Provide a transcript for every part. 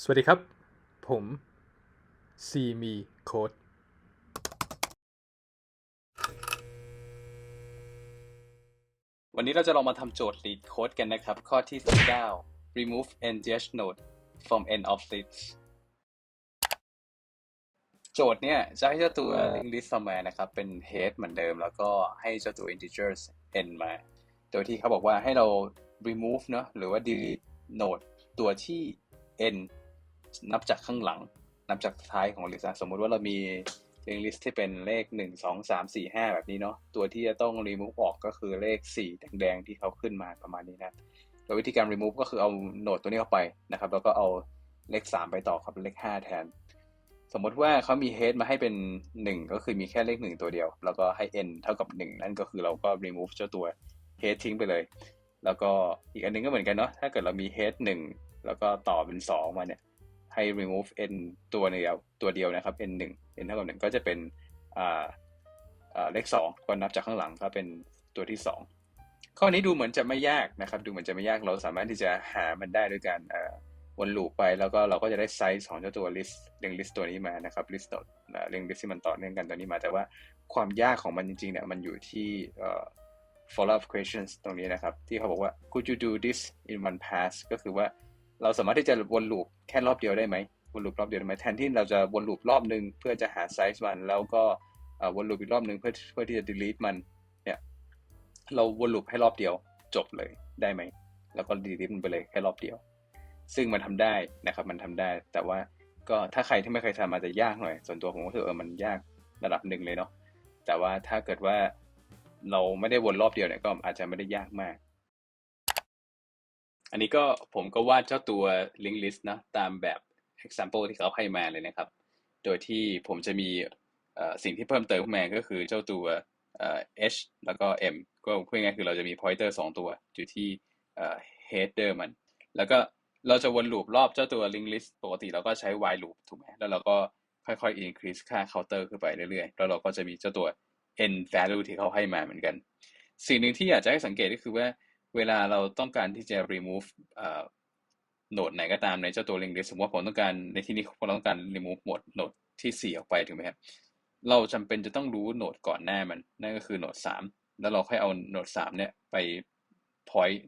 สวัสดีครับ ผมซีมีโค้ดวันนี้เราจะลองมาทำโจทย์ lead code กันนะครับ ข้อที่ 19 remove ngh node from end of list โจทย์เนี่ย จะให้เจ้าตัว link list มานะครับ เป็น head เหมือนเดิม แล้วก็ให้เจ้าตัว integers n มา โดยที่เขาบอกว่าให้เรา remove เนอะหรือว่า delete node ตัวที่ n นับจากข้างหลัง นับจากท้ายของ list อะสมมุติว่าเรามี link list ที่เป็นเลข1 2 3 4 5แบบนี้เนาะตัวที่จะต้อง remove ออกก็คือเลข4แดงๆที่เขาขึ้นมาประมาณนี้นะโดยวิธีการ remove ก็คือเอาโหนดตัวนี้เข้าไปนะครับแล้วก็เอาเลข3ไปต่อครับเลข5แทน สมมติว่าเขามี head มาให้เป็น1ก็คือมีแค่เลข1ตัวเดียว แล้วก็ให้ n เท่ากับ1นั่นก็คือเราก็ remove เจ้าตัว head ทิ้งไปเลย แล้วก็อีกอันหนึงก็เหมือนกันเนาะถ้าเกิดเรามี head 1แล้วก็ต่อเป็น 2 มาเนี่ย ให้ remove n ตัวเดียวตัวเดียวนะครับ n 1 n เท่ากับ1ก็จะเป็นเลข2ก็นับจากข้างหลังก็เป็นตัวที่ 2 ข้อนี้ดูเหมือนจะไม่ยากนะครับ ดูเหมือนจะไม่ยากเราสามารถที่จะหามันได้ด้วยการวนลูปไปแล้วก็เราก็จะได้ไซส์ของเจ้าตัว list เรียง list ตัวนี้มานะครับ list ต่อเรียง list ที่มันต่อเนื่องกันตัวนี้มา แต่ว่าความยากของมันจริงๆเนี่ยมันอยู่ที่ follow up questions ตรงนี้นะครับ ที่เขาบอกว่า could you do this in one pass ก็คือว่า เราสามารถที่จะวนลูปแค่รอบเดียวได้ไหมวนลูปรอบเดียวได้ไหมแทนที่เราจะวนลูปรอบหนึ่งเพื่อจะหาไซส์มัน แล้วก็วนลูปอีกรอบหนึ่งเพื่อเพื่อที่จะ delete มันเนี่ยเราวนลูปให้รอบเดียวจบเลยได้ไหมแล้วก็ delete มันไปเลยแค่รอบเดียว ซึ่งมันทำได้นะครับมันทำได้ แต่ว่าก็ถ้าใครที่ไม่เคยทำอาจจะยากหน่อย ส่วนตัวผมก็รู้สึกเออมันยากระดับหนึ่งเลยเนาะแต่ว่าถ้าเกิดว่าเราไม่ได้วนรอบเดียวเนี่ยก็อาจจะไม่ได้ยากมาก อันนี้ก็ผมก็วาดเจ้าตัว link list นะตามแบบ example ที่เขาให้มาเลยนะครับ โดยที่ผมจะมีสิ่งที่เพิ่มเติมขึ้นมาก็คือเจ้าตัว h แล้วก็ m ก็พูดง่ายๆคือเราจะมี pointer สองตัวอยู่ที่ header มัน แล้วก็เราจะวนลูปรอบเจ้าตัว link list ปกติเราก็ใช้ while loop ถูกไหมแล้วเราก็ค่อยๆ increase ค่า counter ขึ้นไปเรื่อยๆ แล้วเราก็จะมีเจ้าตัว n value ที่เขาให้มาเหมือนกัน สิ่งหนึ่งที่อยากจะให้สังเกตก็คือว่า เวลาเราต้องการที่จะ remove โหนดไหนก็ตามในเจ้าตัว link list สมมติว่าผมต้องการในที่นี้ผมต้องการ remove หมดโหนดที่ 4 ออกไปถูกไหมครับ เราจำเป็นจะต้องรู้โหนดก่อนหน้ามัน นั่นก็คือโหนด 3 แล้วเราค่อยเอาโหนด 3 เนี่ยไป point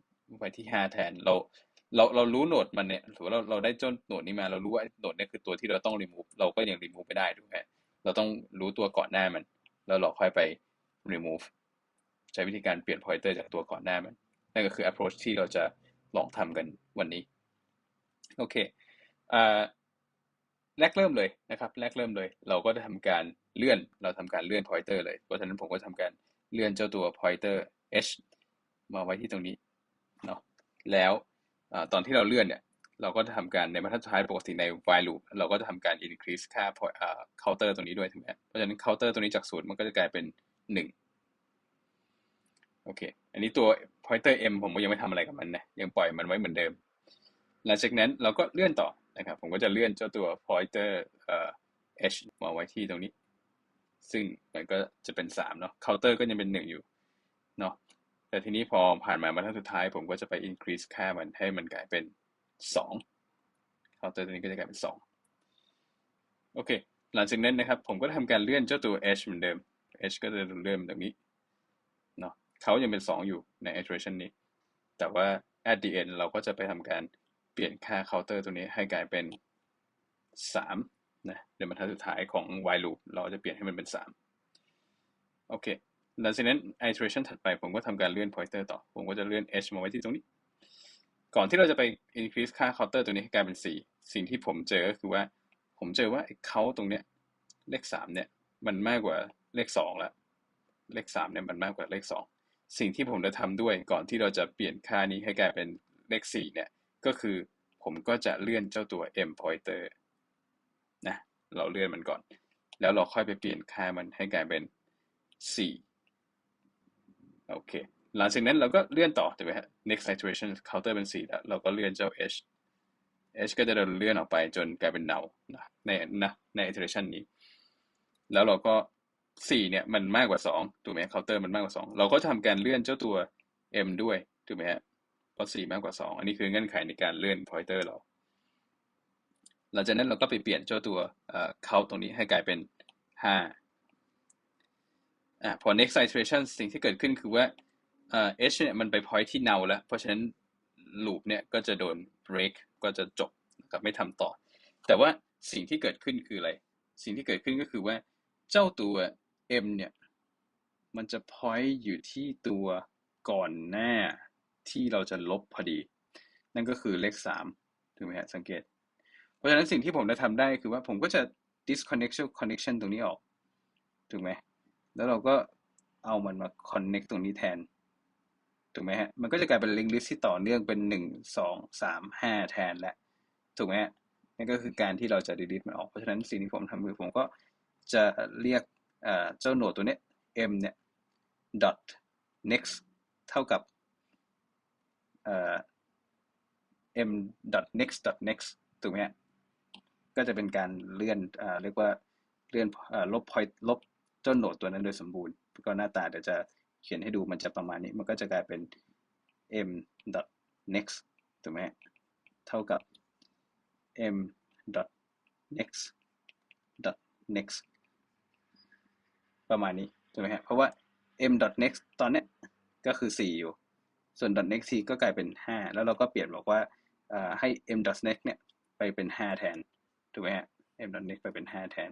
ไปที่ 5 แทน เรา เราเรารู้โหนดมันเนี่ยถือว่าเราเราได้จ้าโหนดนี้มา เรารู้ว่าโหนดเนี่ยคือตัวที่เราต้อง remove เราก็ยัง remove ไม่ได้ถูกไหมเราต้องรู้ตัวก่อนหน้ามัน แล้วเราค่อยไป remove ใช้วิธีการเปลี่ยน pointer จากตัวก่อนหน้ามัน นั่นก็คือ approach ที่เราจะลองทำกันวันนี้ โอเคแรกเริ่มเลยนะครับแรกเริ่มเลย เราก็จะทำการเลื่อนเราทำการเลื่อน pointer เลย เพราะฉะนั้นผมก็ทำการเลื่อนเจ้าตัว pointer h มาไว้ที่ตรงนี้เนาะแล้วอตอนที่เราเลื่อนเนี่ย เราก็จะทำการในบรรทัดสุดท้ายปกติใน while loop เราก็จะทำการ increase ค่า counter ตัวนี้ด้วยถูกไหมเพราะฉะนั้น counter ตัวนี้จากศูนย์มันก็จะกลายเป็นหนึ่ง โอเค อันนี้ตัว pointer m ผมก็ยังไม่ทำอะไรกับมันนะ ยังปล่อยมันไว้เหมือนเดิม หลังจากนั้นเราก็เลื่อนต่อนะครับ ผมก็จะเลื่อนเจ้าตัว pointer เอ่อ h มาไว้ที่ตรงนี้ ซึ่งมันก็จะเป็นสามเนาะ counter ก็ยังเป็นหนึ่งอยู่เนาะ แต่ทีนี้พอผ่านมาบรรทัดสุดท้าย ผมก็จะไป increase ค่ามันให้มันกลายเป็นสอง counter ตัวนี้ก็จะกลายเป็นสองโอเค หลังจากนั้นนะครับ ผมก็ทำการเลื่อนเจ้าตัว h เหมือนเดิม h ก็จะเลื่อนตรงนี้ เขายังเป็น 2 อยู่ใน iteration นี้ แต่ว่า at the end เราก็จะไปทำการเปลี่ยนค่า counter ตัวนี้ให้กลายเป็น 3 นะในบรรทัดสุดท้ายของ while loop เราจะเปลี่ยนให้มันเป็น 3 โอเคหลังจากนั้น iteration ถัดไปผมก็ทำการเลื่อน pointer ต่อ ผมก็จะเลื่อน h มาไว้ที่ตรงนี้ ก่อนที่เราจะไป increase ค่า counter ตัวนี้ให้กลายเป็น 4 สิ่งที่ผมเจอก็คือว่า ผมเจอว่าไอ้ count ตรงเนี้ยเลข 3 เนี่ย มันมากกว่าเลข 2 แล้ว เลข 3 เนี่ย มันมากกว่าเลข 2 สิ่งที่ผมจะทำด้วยก่อนที่เราจะเปลี่ยนค่านี้ให้กลายเป็นเลข4เนี่ย ก็คือผมก็จะเลื่อนเจ้าตัว m pointer นะ เราเลื่อนมันก่อน แล้วเราค่อยไปเปลี่ยนค่ามันให้กลายเป็น 4 โอเค หลังจากนั้นเราก็เลื่อนต่อถูกไหมฮะ next iteration counter เป็น 4 แล้ว เราก็เลื่อนเจ้า h h ก็จะเลื่อนออกไปจนกลายเป็น null นะในนะใน iteration นี้ แล้วเราก็ 4เนี่ยมันมากกว่า2ถูกไหม counter มันมากกว่า2เราก็ทำการเลื่อนเจ้าตัว m ด้วยถูกไหมฮะเพราะ4มากกว่า2อันนี้คือเงื่อนไขในการเลื่อน pointer เราหลังจากนั้นเราก็ไปเปลี่ยนเจ้าตัวเอ่อ count ตรงนี้ให้กลายเป็นห้าอ่าพอ next iteration สิ่งที่เกิดขึ้นคือว่าเอ่อ h เนี่ยมันไป point ที่ null แล้ว เพราะฉะนั้น loop เนี่ยก็จะโดน break ก็จะจบนะครับไม่ทำต่อ แต่ว่าสิ่งที่เกิดขึ้นคืออะไร สิ่งที่เกิดขึ้นก็คือว่าเจ้าตัว m เนี่ย มันจะ point อยู่ที่ตัวก่อนหน้าที่เราจะลบพอดี นั่นก็คือเลขสามถูกไหมฮะสังเกต เพราะฉะนั้นสิ่งที่ผมจะทำได้คือว่าผมก็จะ disconnection connection ตรงนี้ออก ถูกไหม แล้วเราก็เอามันมา connect ตรงนี้แทน ถูกไหมฮะ มันก็จะกลายเป็น link list ที่ต่อเนื่องเป็นหนึ่งสองสามห้าแทนแล้วถูกไหมฮะนั่นก็คือการที่เราจะ delete มันออก เพราะฉะนั้นสิ่งที่ผมทำคือผมก็จะเรียก เจ้าโหนดตัวนี้ m เนี่ย dot next เท่ากับ m dot next dot next ถูกไหมฮะก็จะเป็นการเลื่อนเอเรียกว่าเลื่อนอลบ point ลบเจ้าโหนดตัวนั้นโดยสมบูรณ์ ก็หน้าตาเดี๋ยวจะเขียนให้ดูมันจะประมาณนี้ มันก็จะกลายเป็น m dot next ถูกไหมเท่ากับ m dot next dot next ประมาณนี้ถูกไหมฮะเพราะว่า m. next ตอนเนี้ยก็คือ 4 อยู่ ส่วน dot next ก็กลายเป็น 5 แล้วเราก็เปลี่ยนบอกว่าให้ m. next เนี่ยไปเป็น 5 แทนถูกไหมฮะ m. next ไปเป็น 5 แทน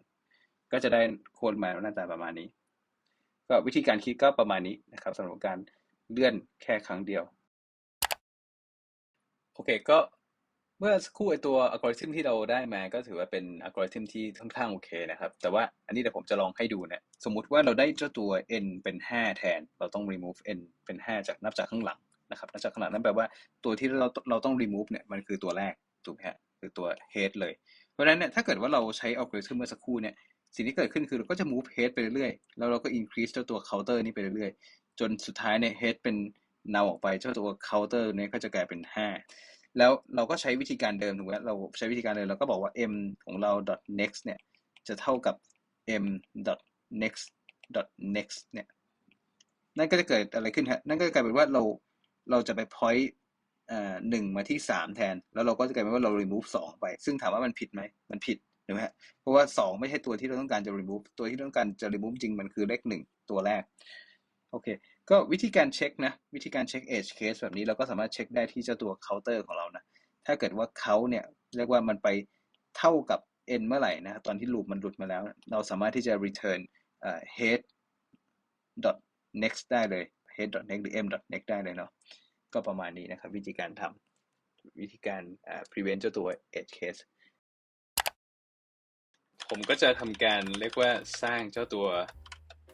ก็จะได้โค้ดมาหน้าตาประมาณนี้ ก็วิธีการคิดก็ประมาณนี้นะครับสำหรับการเลื่อนแค่ครั้งเดียว โอเคก็ เมื่อสักครู่ไอตัวอัลกอริทึมที่เราได้มาก็ถือว่าเป็นอัลกอริทึมที่ค่อนข้างโอเคนะครับ แต่ว่าอันนี้เดี๋ยวผมจะลองให้ดูนะ สมมุติว่าเราได้เจ้าตัว n เป็น 5 แทน เราต้อง remove n เป็น 5 จากนับจากข้างหลังนะครับนับจากข้างหลังนั่นแปลว่าตัวที่เราเราต้อง remove เนี่ยมันคือตัวแรกถูกไหมฮะคือตัว head เลย เพราะฉะนั้นเนี่ยถ้าเกิดว่าเราใช้อัลกอริทึมเมื่อสักครู่เนี่ยสิ่งที่เกิดขึ้นคือเราก็จะ move head ไปเรื่อยๆแล้วเราก็ increase เจ้าตัว counter นี่ไปเรื่อยๆจนสุดท้ายเนี่ย head เป็น null ออกไปเจ้าตัว counter เนี่ยก็จะกลายเป็น 5 แล้วเราก็ใช้วิธีการเดิมถูกไหมเราใช้วิธีการเดิมเราก็บอกว่า m ของเรา dot next เนี่ยจะเท่ากับ m dot next dot next เนี่ยนั่นก็จะเกิดอะไรขึ้นฮะนั่นก็จะกลายเป็นว่าเราเราจะไป point อ่าหนึ่งมาที่สามแทน แล้วเราก็จะกลายเป็นว่าเรา remove สองไป ซึ่งถามว่ามันผิดไหมมันผิดถูกไหมฮะเพราะว่าสองไม่ใช่ตัวที่เราต้องการจะ remove ตัวที่ต้องการจะ remove จริงมันคือเลขหนึ่งตัวแรกโอเค ก็วิธีการเช็คนะ วิธีการเช็ค edge case แบบนี้เราก็สามารถเช็คได้ที่เจ้าตัว counter ของเรานะ ถ้าเกิดว่าเขาเนี่ยเรียกว่ามันไปเท่ากับ n เมื่อไหร่นะครับตอนที่ loop มันหลุดมาแล้ว เราสามารถที่จะ return head dot next ได้เลย head dot next หรือ m dot next ได้เลยเนาะก็ประมาณนี้นะครับ วิธีการทำวิธีการ prevent เจ้าตัว edge case ผมก็จะทำการเรียกว่าสร้างเจ้าตัว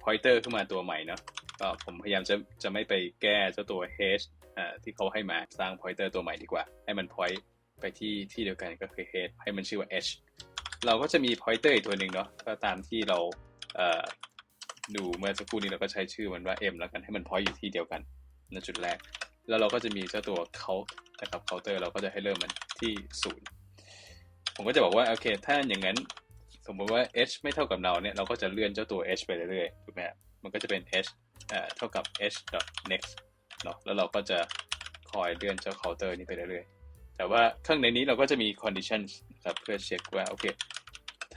pointer ขึ้นมาตัวใหม่เนาะก็ผมพยายามจะจะไม่ไปแก้เจ้าตัว h อ่าที่เขาให้มาสร้าง pointer ตัวใหม่ดีกว่า ให้มัน point ไปที่ที่เดียวกันก็คือ h ให้มันชื่อว่า h เราก็จะมี pointer อีกตัวหนึ่งเนาะก็ตามที่เราเอ่อดูเมื่อสักครู่นี้เราก็ใช้ชื่อมันว่า m แล้วกันให้มัน point อยู่ที่เดียวกันในจุดแรก แล้วเราก็จะมีเจ้าตัว count นะครับ counter เราก็จะให้เริ่มมันที่ศูนย์ผมก็จะบอกว่าโอเค ถ้าอย่างนั้น สมมติว่า h ไม่เท่ากับเราเนี่ยเราก็จะเลื่อนเจ้าตัว h ไปเรื่อยๆถูกไหมครับมันก็จะเป็น h เท่ากับ h dot next เนาะแล้วเราก็จะคอยเลื่อนเจ้า counter นี้ไปเรื่อยๆ แต่ว่าข้างในนี้เราก็จะมี condition ครับเพื่อเช็คว่าโอเค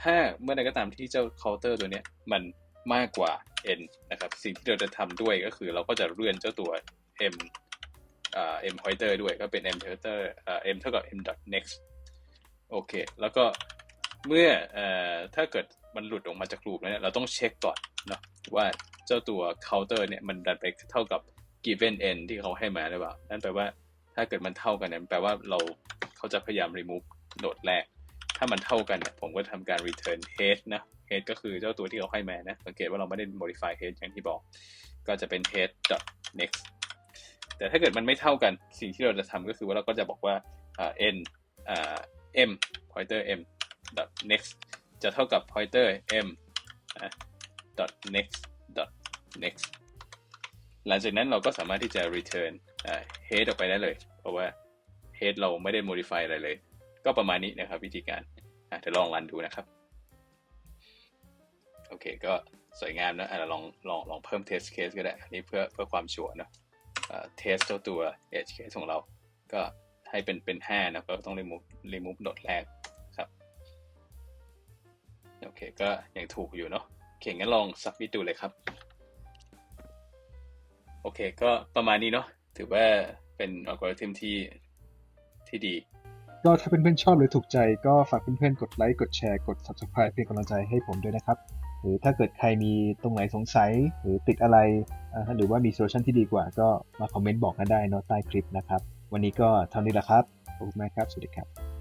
ถ้าเมื่อใดก็ตามที่เจ้า counter ตัวเนี้ยมันมากกว่า n นะครับ สิ่งที่เราจะทำด้วยก็คือเราก็จะเลื่อนเจ้าตัว m อ่า m pointer ด้วยก็เป็น m pointer อ่า m เท่ากับ m dot next โอเค แล้วก็ เมื่อเอ่อถ้าเกิดมันหลุดออกมาจากลูปเนี่ยเราต้องเช็คก่อนเนาะว่าเจ้าตัว counter เนี่ยมันดันไปเท่ากับ given n ที่เขาให้มาหรือเปล่า นั่นแปลว่าถ้าเกิดมันเท่ากันเนี่ยแปลว่าเราเขาจะพยายาม remove โหนดแรก ถ้ามันเท่ากันเนี่ยผมก็ทำการ return head นะ head ก็คือเจ้าตัวที่เขาให้มานะ สังเกตว่าเราไม่ได้ modify head อย่างที่บอก ก็จะเป็น head dot next แต่ถ้าเกิดมันไม่เท่ากันสิ่งที่เราจะทำก็คือว่าเราก็จะบอกว่า n m pointer m dot next จะเท่ากับ pointer m อะ dot next dot next หลังจากนั้นเราก็สามารถที่จะ return head ออกไปได้เลย เพราะว่า head เราไม่ได้ modify อะไรเลย ก็ประมาณนี้นะครับวิธีการอะเดี๋ยวลองรันดูนะครับ โอเค ก็สวยงามนะอะเราลองลองลองเพิ่ม test case ก็ได้ อันนี้เพื่อเพื่อความชัวร์นอะเทสเจ้าตัว edge case ของเรา ก็ให้เป็นเป็น 5 นะก็ต้อง remove remove โหนดแรก โอเค ก็ยังถูกอยู่เนาะโอเคงั้นลองสับมิดดูเลยครับ โอเค ก็ประมาณนี้เนาะถือว่าเป็นอัลกอริทึมที่ที่ดี ก็ถ้าเพื่อนๆชอบหรือถูกใจก็ฝากเพื่อนๆกดไลค์กดแชร์กด subscribe เป็นกำลังใจให้ผมด้วยนะครับ หรือถ้าเกิดใครมีตรงไหนสงสัยหรือติดอะไรหรือว่ามีโซลูชันที่ดีกว่า ก็มาคอมเมนต์บอกกันได้เนอะใต้คลิปนะครับ วันนี้ก็เท่านี้แหละครับขอบคุณมากครับ สวัสดีครับ